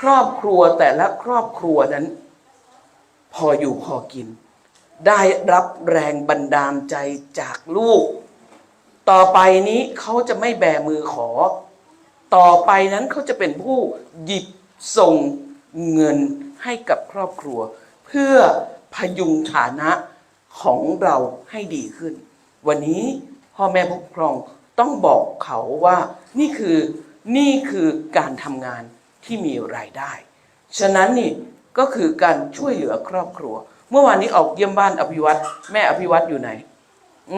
ครอบครัวแต่ละครอบครัวนั้น พออยู่พอกิน ได้รับแรงบันดาลใจจากลูก ต่อไปนี้เขาจะไม่แบมือขอ ต่อไปนั้นเขาจะเป็นผู้หยิบส่งเงินให้กับครอบครัว เพื่อพยุงฐานะของเราให้ดีขึ้น วันนี้พ่อแม่ผู้ปกครองต้องบอกเขาว่านี่คือนี่คือการทำงาน ที่มีรายได้ ฉะนั้นนี่ก็คือการช่วยเหลือครอบครัว เมื่อวานนี้ออกเยี่ยมบ้านอภิวัตแม่อภิวัตอยู่ไหน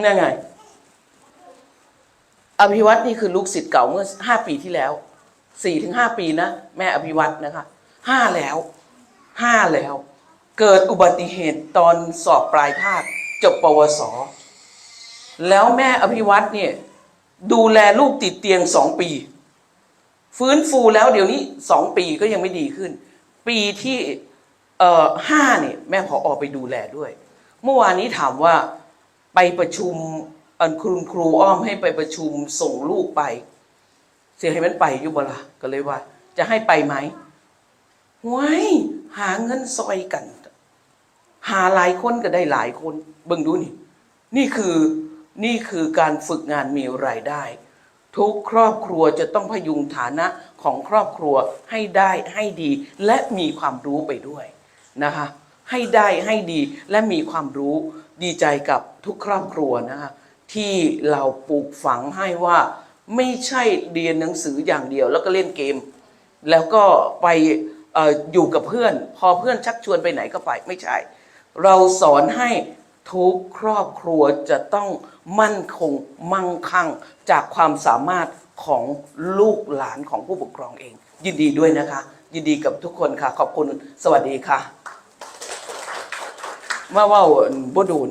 นั่นไง อภิวัตนี่คือลูกศิษย์เก่าเมื่อห้าปีที่แล้วสี่ถึงห้าปีนะแม่อภิวัตนะคะห้าแล้วห้าแล้ว เกิดอุบัติเหตุตอนสอบปลายภาคจบปวส แล้วแม่อภิวัตเนี่ยดูแลลูกติดเตียงสองปี ฟื้นฟูแล้วเดี๋ยวนี้สองปีก็ยังไม่ดีขึ้น ปีที่เอ่อห้าเนี่ยแม่พอออไปดูแลด้วย เมื่อวานนี้ถามว่าไปประชุมอันคุณครูอ้อมให้ไปประชุมส่งลูกไป เสียให้มันไปอยุบละก็เลยว่า จะให้ไปไหมไว้ยหาเงินซอยกัน หาหลายคนก็ได้หลายคน เบิ่งดูนี่ นี่คือนี่คือการฝึกงานมีรายได้ ทุกครอบครัวจะต้องพยุงฐานะของครอบครัวให้ได้ให้ดี และมีความรู้ไปด้วยนะคะให้ได้ให้ดีและมีความรู้ดีใจกับทุกครอบครัวนะคะที่เราปลูกฝังให้ว่าไม่ใช่เรียนหนังสืออย่างเดียว แล้วก็เล่นเกม แล้วก็ไปอออยู่กับเพื่อน พอเพื่อนชักชวนไปไหนก็ไปไม่ใช่ เราสอนให้ ทุกครอบครัวจะต้องมั่นคงมั่งคั่งจากความสามารถของลูกหลานของผู้ปกครองเอง ยินดีด้วยนะคะ ยินดีกับทุกคนค่ะ ขอบคุณสวัสดีค่ะว่าว่าบ่ดู